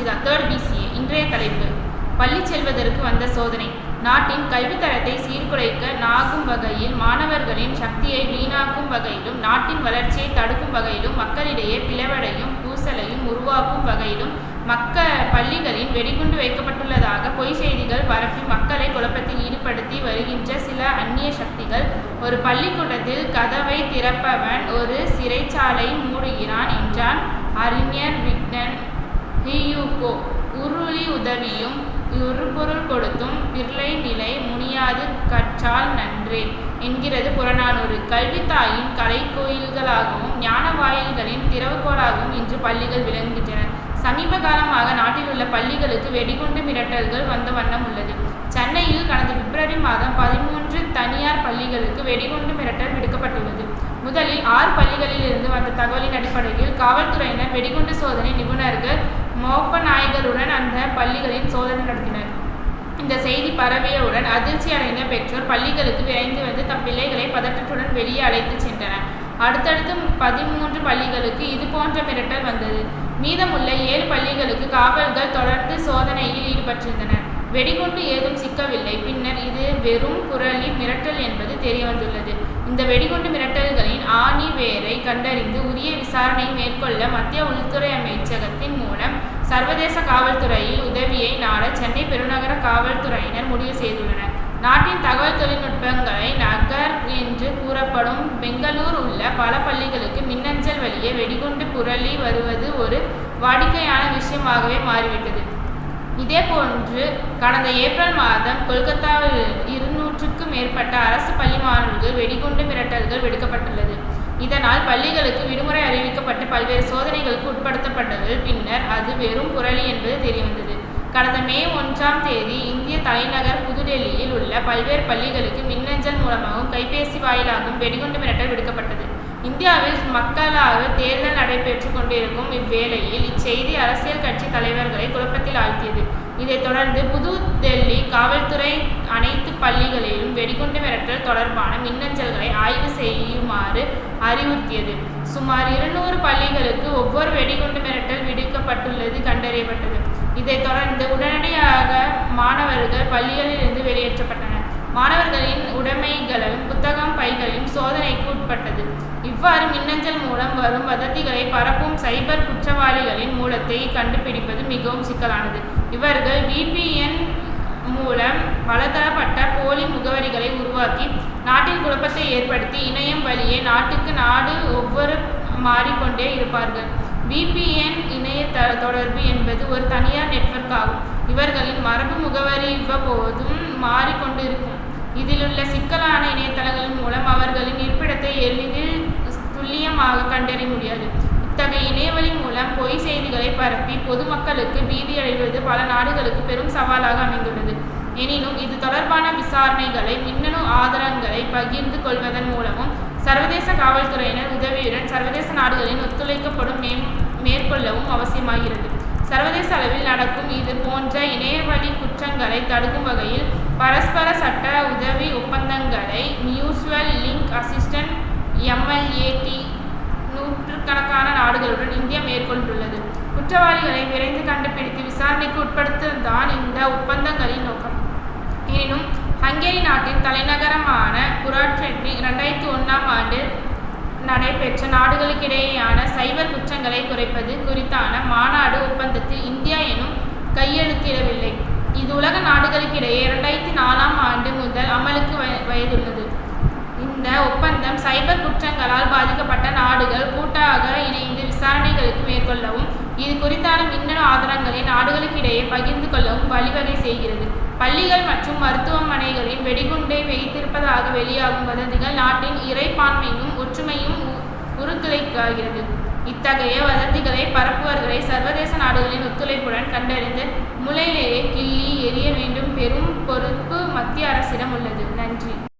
Sujitha third PCA இன்றைய தலைப்பு. பள்ளி செல்வதற்கு வந்த சோதனை. நாட்டின் கல்வித்தரத்தை சீர்குலைக்க நாகும் வகையில் மாணவர்களின் சக்தியை வீணாக்கும் வகையிலும் நாட்டின் வளர்ச்சியை தடுக்கும் வகையிலும் மக்களிடையே பிளவடையும் பூசலையும் உருவாக்கும் வகையிலும் மக்க பள்ளிகளில் வெடிகுண்டு வைக்கப்பட்டுள்ளதாக பொய் செய்திகள் பரப்பி மக்களை குழப்பத்தில் ஈடுபடுத்தி வருகின்ற சில அந்நிய சக்திகள் ஒரு பள்ளிக்கூடத்தில் கதவை திறப்பவன் ஒரு சிறைச்சாலை மூடுகிறான் என்றான் அறிஞர் விக்னன். ஹியூகோ உருளி உதவியும் உருபொருள் கொடுத்தும் பிர்லை நிலை முனியாது கற்றால் நன்றே என்கிறது புறநானூறு. கல்வித்தாயின் கலைக்கோயில்களாகவும் ஞான வாயில்களின் திறவுகோளாகவும் இன்று பள்ளிகள் விளங்குகின்றன. சமீப காலமாக நாட்டில் உள்ள பள்ளிகளுக்கு வெடிகுண்டு மிரட்டல்கள் வந்த வண்ணம் உள்ளது. சென்னையில் கடந்த பிப்ரவரி மாதம் பதிமூன்று தனியார் பள்ளிகளுக்கு வெடிகுண்டு மிரட்டல் விடுக்கப்பட்டுள்ளது. முதலில் ஆறு பள்ளிகளில் இருந்து வந்த தகவலின் அடிப்படையில் காவல்துறையினர் வெடிகுண்டு சோதனை நிபுணர்கள் மோப்பநாய்களுடன் அந்த பள்ளிகளில் சோதனை நடத்தினர். இந்த செய்தி பரவியவுடன் அதிர்ச்சி அடைந்த பெற்றோர் பள்ளிகளுக்கு விரைந்து வந்து தம் பிள்ளைகளை பதற்றத்துடன் வெளியே அழைத்து சென்றனர். அடுத்தடுத்து பதிமூன்று பள்ளிகளுக்கு இது போன்ற மிரட்டல் வந்தது. மீதமுள்ள ஏழு பள்ளிகளுக்கு காவல்கள் தொடர்ந்து சோதனையில் ஈடுபட்டிருந்தனர். வெடிகுண்டு ஏதும் சிக்கவில்லை. பின்னர் இது வெறும் குரலின் மிரட்டல் என்பது தெரியவந்துள்ளது. இந்த வெடிகுண்டு மிரட்டல்களின் ஆணி வேரை கண்டறிந்து உரிய விசாரணை மேற்கொள்ள மத்திய உள்துறை அமைச்சகத்தின் மூலம் சர்வதேச காவல்துறையில் உதவியை நாட சென்னை பெருநகர காவல்துறையினர் முடிவு செய்துள்ளனர். நாட்டின் தகவல் தொழில்நுட்பங்களை நகர் என்று கூறப்படும் பெங்களூர் உள்ள பல பள்ளிகளுக்கு மின்னஞ்சல் வழியே வெடிகுண்டு புரளி வருவது ஒரு வாடிக்கையான விஷயமாகவே மாறிவிட்டது. இதேபோன்று கடந்த ஏப்ரல் மாதம் கொல்கத்தாவில் இருந்து இருநூற்றுக்கும் மேற்பட்ட அரசு பள்ளி மாணவர்கள் வெடிகுண்டு மிரட்டல்கள் விடுக்கப்பட்டுள்ளது. இதனால் பள்ளிகளுக்கு விடுமுறை அறிவிக்கப்பட்டு பல்வேறு சோதனைகளுக்கு உட்படுத்தப்பட்டது பின்னர் அது வெறும் புரளி என்பது தெரியவந்தது. கடந்த மே ஒன்றாம் தேதி இந்திய தலைநகர் புதுடெல்லியில் உள்ள பல்வேறு பள்ளிகளுக்கு மின்னஞ்சல் மூலமாகவும் கைபேசி வாயிலாகவும் வெடிகுண்டு மிரட்டல் இந்தியாவில் மக்களாக தேர்தல் நடைபெற்றுக் கொண்டிருக்கும் இவ்வேளையில் இச்செய்தி அரசியல் கட்சி தலைவர்களை குழப்பத்தில் ஆழ்த்தியது. இதைத் தொடர்ந்து புது டெல்லி காவல்துறை அனைத்து பள்ளிகளிலும் வெடிகுண்டு மிரட்டல் தொடர்பான மின்னஞ்சல்களை ஆய்வு செய்யுமாறு அறிவுறுத்தியது. சுமார் இருநூறு பள்ளிகளுக்கு ஒவ்வொரு வெடிகுண்டு மிரட்டல் விடுக்கப்பட்டுள்ளது கண்டறியப்பட்டது. இதைத் தொடர்ந்து உடனடியாக மாணவர்கள் பள்ளிகளிலிருந்து வெளியேற்றப்பட்டனர். மாணவர்களின் உடைமைகளும் புத்தகம் பைகளின் சோதனை இவ்வாறு மின்னஞ்சல் மூலம் வரும் வதந்திகளை பரப்பும் சைபர் குற்றவாளிகளின் மூலத்தை கண்டுபிடிப்பது மிகவும் சிக்கலானது. இவர்கள் விபிஎன் மூலம் பலதரப்பட்ட போலி முகவரிகளை உருவாக்கி நாட்டில் குழப்பத்தை ஏற்படுத்தி இணையம் வழியே நாட்டுக்கு நாடு ஒவ்வொரு மாறிக்கொண்டே இருப்பார்கள். விபிஎன் இணைய த தொடர்பு என்பது ஒரு தனியார் நெட்வொர்க் ஆகும். இவர்களின் மரபு முகவரி இவ்வப்போதும் மாறிக்கொண்டு இருக்கும் இதிலுள்ள சிக்கலான இணையதளங்களின் மூலம் அவர்களின் இருப்பிடத்தை எளிதில் துல்லியமாக கண்டறிய முடியாது. இத்தகைய இணையவழி மூலம் பொய் செய்திகளை பரப்பி பொதுமக்களுக்கு பீதியடைவது பல நாடுகளுக்கு பெரும் சவாலாக அமைந்துள்ளது. எனினும் இது தொடர்பான விசாரணைகளை மின்னணு ஆதாரங்களை பகிர்ந்து கொள்வதன் மூலமும் சர்வதேச காவல்துறையினர் உதவியுடன் சர்வதேச நாடுகளின் ஒத்துழைக்கப்படும் மே மேற்கொள்ளவும் அவசியமாகிறது. சர்வதேச அளவில் நடக்கும் இது போன்ற இணையவழி குற்றங்களை தடுக்கும் வகையில் பரஸ்பர சட்ட உதவி ஒப்பந்தங்களை மியூச்சுவல் லிங்க் அசிஸ்ட் நூற்றுக்கணக்கான நாடுகளுடன் இந்தியா மேற்கொண்டுள்ளது. குற்றவாளிகளை விரைந்து கண்டுபிடித்து விசாரணைக்கு உட்படுத்துவதுதான் இந்த ஒப்பந்தங்களின் நோக்கம். எனினும் ஹங்கேரி நாட்டின் தலைநகரமான புராட்செட்டி இரண்டாயிரத்தி ஒன்றாம் ஆண்டு நடைபெற்ற நாடுகளுக்கிடையேயான சைபர் குற்றங்களை குறைப்பது குறித்தான மாநாடு ஒப்பந்தத்தில் இந்தியா எனும் கையெழுத்திடவில்லை. இது உலக நாடுகளுக்கிடையே இரண்டாயிரத்தி நாலாம் ஆண்டு முதல் அமலுக்கு வயதுள்ளது. இந்த ஒப்பந்தம் சைபர் குற்றங்களால் பாதிக்கப்பட்ட நாடு கூட்டாக இணைந்து விசாரணைகளுக்கு மேற்கொள்ளவும் இது குறித்தான மின்னணு ஆதாரங்களை நாடுகளுக்கிடையே பகிர்ந்து கொள்ளவும் வழிவகை செய்கிறது. பள்ளிகள் மற்றும் மருத்துவமனைகளில் வெடிகுண்டை வைத்திருப்பதாக வெளியாகும் வதந்திகள் நாட்டின் இறைப்பான்மையும் ஒற்றுமையும் உருக்குலைக்காகிறது. இத்தகைய வதந்திகளை பரப்புவர்களை சர்வதேச நாடுகளின் ஒத்துழைப்புடன் கண்டறிந்து முளையிலேயே கிள்ளி எரிய வேண்டும். பெரும் பொறுப்பு மத்திய அரசிடம் உள்ளது. நன்றி.